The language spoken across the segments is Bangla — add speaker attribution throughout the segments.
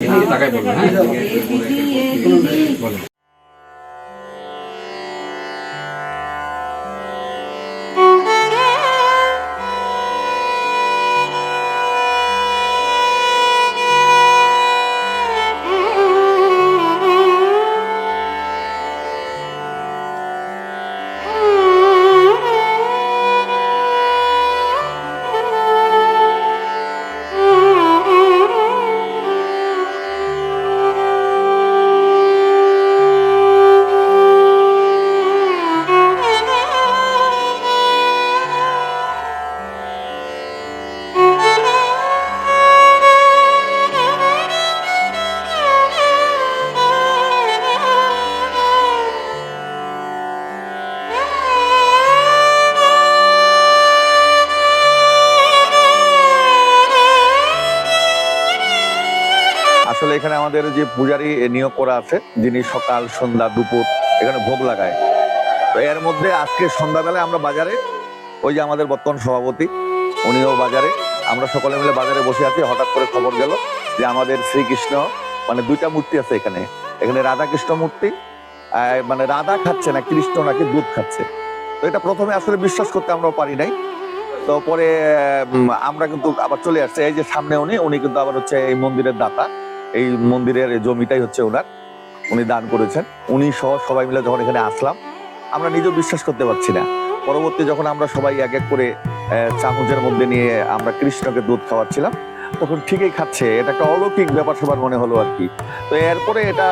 Speaker 1: তাকাই বলব হ্যাঁ?
Speaker 2: আসলে এখানে আমাদের যে পূজারি নিয়োগ করা আছে, যিনি সকাল, সন্ধ্যা, দুপুর এখানে ভোগ লাগায়। তো এর মধ্যে আজকে সন্ধ্যাবেলায় আমরা বাজারে, ওই যে আমাদের বর্তমান সভাপতি, উনিও বাজারে, আমরা সকলে মিলে বাজারে বসে আছি, হঠাৎ করে খবর গেল যে আমাদের শ্রীকৃষ্ণ মানে দুইটা মূর্তি আছে এখানে। এখানে রাধা কৃষ্ণ মূর্তি মানে রাধা খাচ্ছে না, কৃষ্ণ নাকি দুধ খাচ্ছে। তো এটা প্রথমে আসলে বিশ্বাস করতে আমরাও পারি নাই। তো পরে আমরা কিন্তু আবার চলে আসছে। এই যে সামনে উনি উনি কিন্তু আবার হচ্ছে এই মন্দিরের দাতা। এই মন্দিরের জমিটাই হচ্ছে ওনার। উনি দান করেছেন। উনি সহ সবাই মিলে যখন এখানে আসলাম, আমরা নিজেও বিশ্বাস করতে পারছি না। পরবর্তী যখন আমরা সবাই এক এক করে চামচের মধ্যে নিয়ে আমরা কৃষ্ণকে দুধ খাওয়াচ্ছিলাম, তখন ঠিকই খাচ্ছে। এটা একটা অলৌকিক ব্যাপার সবার মনে হলো আর কি। তো এরপরে এটা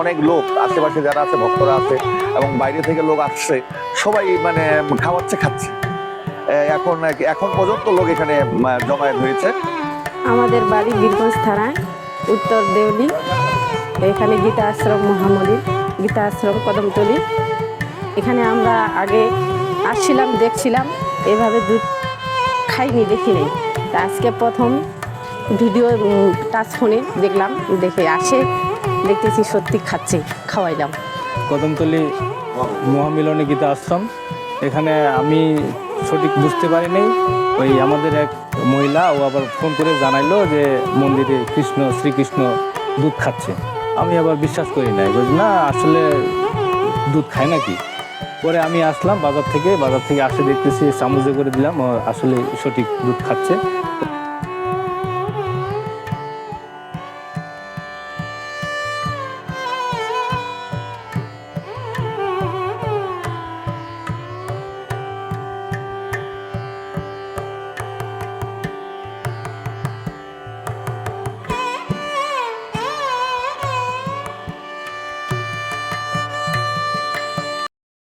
Speaker 2: অনেক লোক, আশেপাশে যারা আছে, ভক্তরা আছে, এবং বাইরে থেকে লোক আসছে, সবাই মানে খাওয়াচ্ছে, খাচ্ছে। এখন এখন পর্যন্ত লোক এখানে জমায়েত হয়েছে।
Speaker 3: আমাদের বাড়ি বীরগঞ্জ থানায় উত্তর দেউলি। এখানে গীতা আশ্রম মহামন্দির গীতা আশ্রম কদমতলি। এখানে আমরা আগে আসছিলাম, দেখছিলাম, এভাবে দুধ খাইনি, দেখিনি। তা আজকে প্রথম ভিডিও টাচ ফোনে দেখলাম, দেখে আসে, দেখতেছি সত্যি খাচ্ছে, খাওয়াইলাম।
Speaker 4: কদমতলি মহামিলনী গীতা আশ্রম এখানে আমি সঠিক বুঝতে পারিনি। ওই আমাদের এক মহিলা, ও আবার ফোন করে জানাইলো যে মন্দিরে কৃষ্ণ, শ্রীকৃষ্ণ দুধ খাচ্ছে। আমি আবার বিশ্বাস করি নাই বুঝলি না, আসলে দুধ খায় নাকি? পরে আমি আসলাম বাজার থেকে বাজার থেকে আসে দেখতেছি, চামচে করে দিলাম আসলে সঠিক দুধ খাচ্ছে।